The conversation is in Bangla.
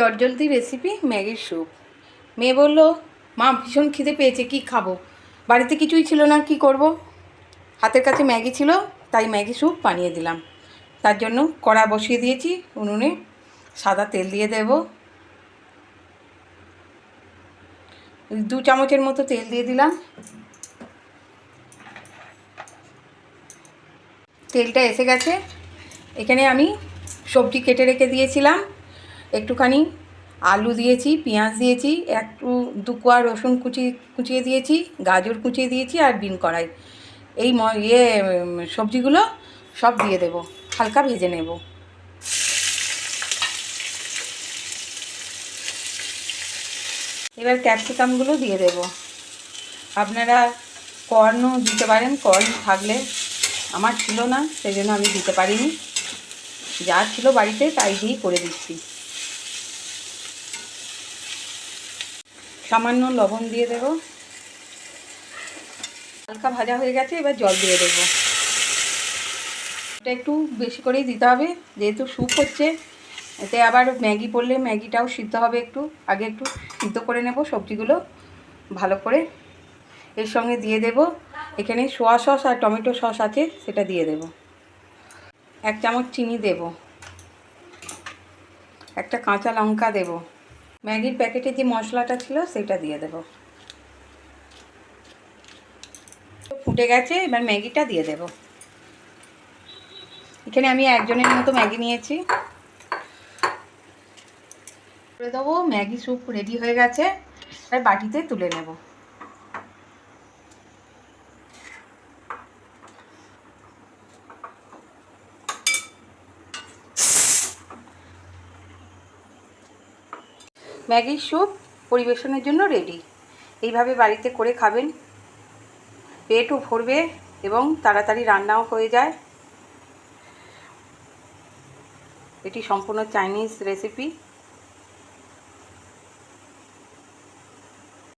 চটজলদি রেসিপি ম্যাগির স্যুপ মেয়ে বলল, মা, ভীষণ খিদে পেয়েছে, কি খাব? বাড়িতে কিছুই ছিল না, কি করব? হাতের কাছে ম্যাগি ছিল, তাই ম্যাগি স্যুপ বানিয়ে দিলাম। তার জন্য কড়া বসিয়ে দিয়েছি, উনুনে সাদা তেল দিয়ে দেব। দু চামচের মতো তেল দিয়ে দিলাম। তেলটা এসে গেছে। এখানে আমি সবজি কেটে রেখে দিয়েছিলাম। একটুখানি আলু দিয়েছি, পেঁয়াজ দিয়েছি, একটু দু কোয়া রসুন কুচি, কুচিয়ে দিয়েছি, গাজর কুচিয়ে দিয়েছি আর বিন কড়াই। এই ম ইয়ে সবজিগুলো সব দিয়ে দেব, হালকা ভেজে নেব। এবার ক্যাপসিকামগুলো দিয়ে দেব। আপনারা কর্নও দিতে পারেন, কর্ন থাকলে আমার ছিল না, সেই জন্য আমি দিতে পারিনি। যা ছিল বাড়িতে তাই দিয়েই করে দিচ্ছি। সামান্য লবণ দিয়ে দেব। হালকা ভাজা হয়ে গেছে, এবার জল দিয়ে দেব। এটা একটু বেশি করেই দিতে হবে, যেহেতু স্যুপ হচ্ছে। এতে আবার ম্যাগি পড়লে ম্যাগিটাও সিদ্ধ হবে একটু। আগে একটু সিদ্ধ করে নেব, সবজিগুলো ভালো করে। এর সঙ্গে দিয়ে দেব, এখানে সোয়া সস আর টমেটো সস আছে, সেটা দিয়ে দেব। এক চামচ চিনি দেব। একটা কাঁচা লঙ্কা দেব। ম্যাগির প্যাকেটে যে মশলাটা ছিল, সেটা দিয়ে দেব। ফুটে গেছে, এবার ম্যাগিটা দিয়ে দেব। এখানে আমি একজনের মতো ম্যাগি নিয়েছি। করে দেবো, ম্যাগি স্যুপ রেডি হয়ে গেছে। এবার বাটিতে তুলে নেব। ম্যাগির স্যুপ পরিবেশনের জন্য রেডি এইভাবে বাড়িতে করে খাবেন। পেটও ভরবে এবং তাড়াতাড়ি রান্নাও হয়ে যায়। এটি সম্পূর্ণ চাইনিজ রেসিপি